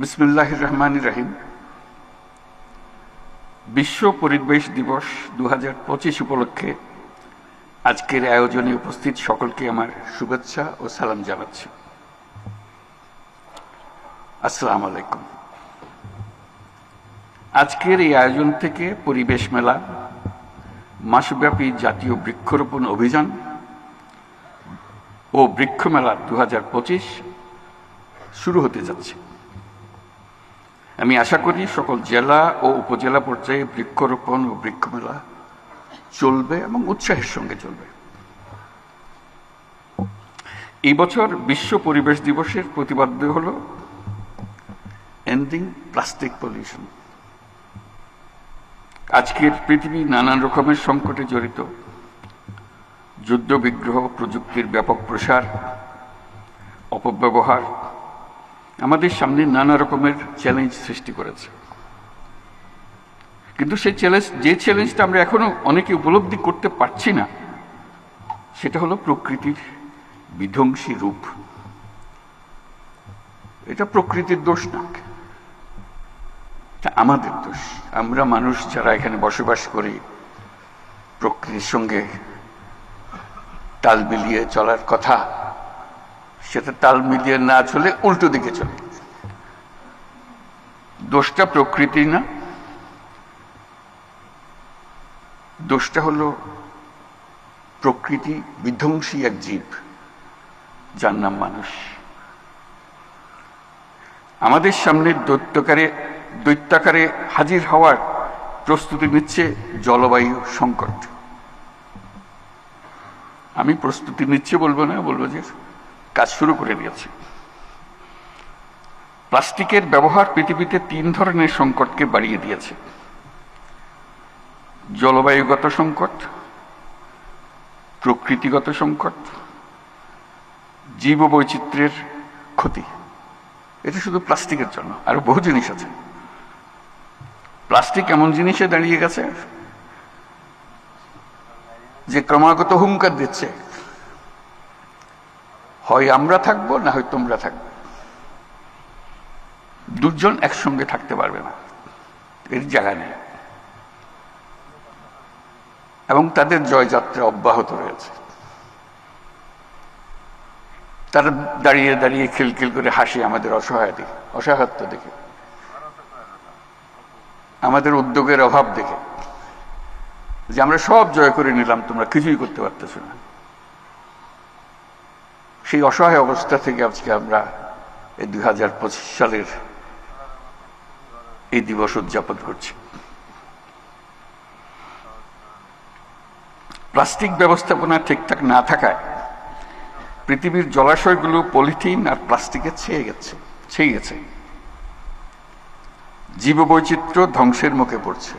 বিসমুল্লাহ রহমান রাহিম। বিশ্ব পরিবেশ দিবস দু হাজার পঁচিশ উপলক্ষে আজকের আয়োজনে উপস্থিত সকলকে আমার শুভেচ্ছা ও সালাম জানাচ্ছি। আসসালাম আলাইকুম। আজকের এই আয়োজন থেকে পরিবেশ মেলা, মাসব্যাপী জাতীয় বৃক্ষরোপণ অভিযান ও বৃক্ষ মেলা দু শুরু হতে যাচ্ছে। আমি আশা করি সকল জেলা ও উপজেলা পর্যায়ে বৃক্ষরোপণ ও বৃক্ষমেলা চলবে এবং উৎসাহের সঙ্গে চলবে। এই বছর বিশ্ব পরিবেশ দিবসের প্রতিপাদ্য হল এন্ডিং প্লাস্টিক পলিউশন আজকের পৃথিবী নানান রকমের সংকটে জড়িত। যুদ্ধ বিগ্রহ প্রযুক্তির ব্যাপক প্রসার, অপব্যবহার আমাদের সামনে নানা রকমের চ্যালেঞ্জ সৃষ্টি করেছে। কিন্তু সেই চ্যালেঞ্জ যে চ্যালেঞ্জটা আমরা এখনও অনেকে উপলব্ধি করতে পারছি না, সেটা হলো প্রকৃতির বিধ্বংসী রূপ। এটা প্রকৃতির দোষ না। এটা আমাদের দোষ। আমরা মানুষ যারা এখানে বসবাস করি, প্রকৃতির সঙ্গে তাল মিলিয়ে চলার কথা সেটা তাল মিলিয়ে না চলে উল্টো দিকে চলে দোষটা প্রকৃতি না, দোষটা হলো প্রকৃতি বিধ্বংসী এক জীব, যার নাম মানুষ। আমাদের সামনে দৈত্যকারে, দৈত্যাকারে হাজির হওয়ার প্রস্তুতি নিচ্ছে জলবায়ু সংকট। আমি প্রস্তুতি নিচ্ছে বলব না, বলব যে কাজ শুরু করে দিয়েছে। প্লাস্টিকের ব্যবহার পৃথিবীতে তিন ধরনের সংকটকে বাড়িয়ে দিয়েছে। জলবায়ুগত সংকট, প্রকৃতিগত সংকট জীব বৈচিত্র্যের ক্ষতি। এটা শুধু প্লাস্টিকের জন্য, আরও বহু জিনিস আছে। প্লাস্টিক এমন জিনিসে দাঁড়িয়ে গেছে যে ক্রমাগত হুঙ্কার দিচ্ছে। হয় আমরা থাকব না হয় তোমরা থাকবে? দুজন একসঙ্গে থাকতে পারবে না। এর জায়গা নেই। এবং তাদের জয়যাত্রা অব্যাহত রয়েছে। তারা দাঁড়িয়ে দাঁড়িয়ে খিলখিল করে হাসি আমাদের অসহায় দেখে, অসহায়ত্ব দেখে, আমাদের উদ্যোগের অভাব দেখে যে আমরা সব জয় করে নিলাম, তোমরা কিছুই করতে পারতেছ না। সেই অসহায় অবস্থা থেকে আজকে আমরা এই দুই হাজার পঁচিশ সালের এই দিবস উদযাপন করছি। প্লাস্টিক ব্যবস্থাপনা ঠিকঠাক না থাকায় পৃথিবীর জলাশয়গুলো পলিথিন আর প্লাস্টিকে ছেয়ে গেছে ছেয়ে গেছে। জীববৈচিত্র্য ধ্বংসের মুখে পড়ছে।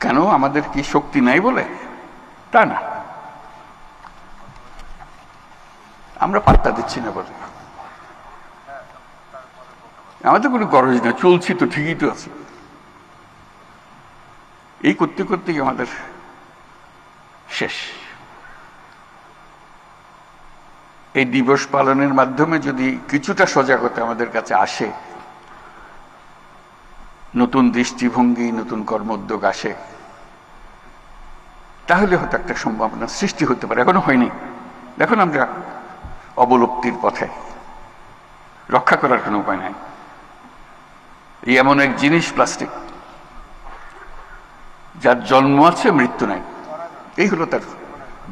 কেন আমাদের কি শক্তি নাই বলে? তা না। আমরা পাত্তা দিচ্ছি না বলে। আমাদের কোনো গরজ না চলছি তো, ঠিকই তো আছে। এই করতে করতেই আমাদের শেষ? এই দিবস পালনের মাধ্যমে যদি কিছুটা সজাগতা আমাদের কাছে আসে, নতুন দৃষ্টিভঙ্গি, নতুন কর্মোদ্যোগ আসে, তাহলে হয়তো একটা সম্ভাবনা সৃষ্টি হতে পারে। এখনও হয়নি। এখন আমরা অবলুপ্তির পথে। রক্ষা করার কোনো উপায় নাই। এই এমন এক জিনিস প্লাস্টিক, যার জন্ম আছে, মৃত্যু নাই। এই হলো তার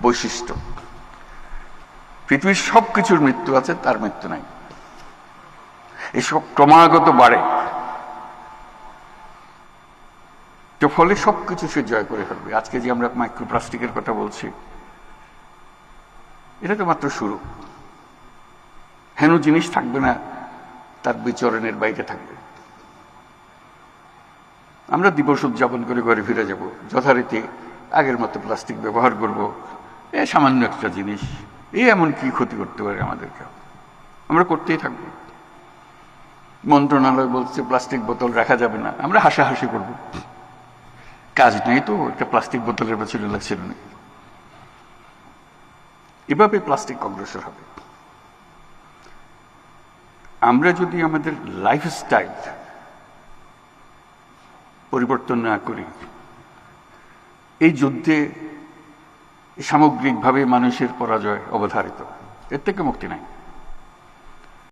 বৈশিষ্ট্য। পৃথিবীর সব কিছুর মৃত্যু আছে, তার মৃত্যু নাই। এসব ক্রমাগত বাড়ে। তো ফলে সবকিছু সে জয় করে ফেলবে। আজকে যে আমরা মাইক্রোপ্লাস্টিকের কথা বলছি, এটা তো মাত্র শুরু। হেন জিনিস থাকবে না, তার বিচরণের বাইরে থাকবে। আমরা দিবস উদযাপন করে ঘরে ফিরে যাব, যথারীতি আগের মতো প্লাস্টিক ব্যবহার করব, এ সামান্য একটা জিনিস, এ এমন কি ক্ষতি করতে পারে আমাদেরকে? আমরা করতেই থাকব। মন্ত্রণালয় বলছে, প্লাস্টিক বোতল রাখা যাবে না। আমরা হাসাহাসি করব। কাজ নেই তো, একটা প্লাস্টিক বোতলের পেছনে লাগছিল না এভাবে প্লাস্টিক অগ্রসর হবে। আমরা যদি আমাদের লাইফস্টাইল পরিবর্তন না করি, এই যুদ্ধে সামগ্রিকভাবে মানুষের পরাজয় অবধারিত। এর থেকে মুক্তি নাই।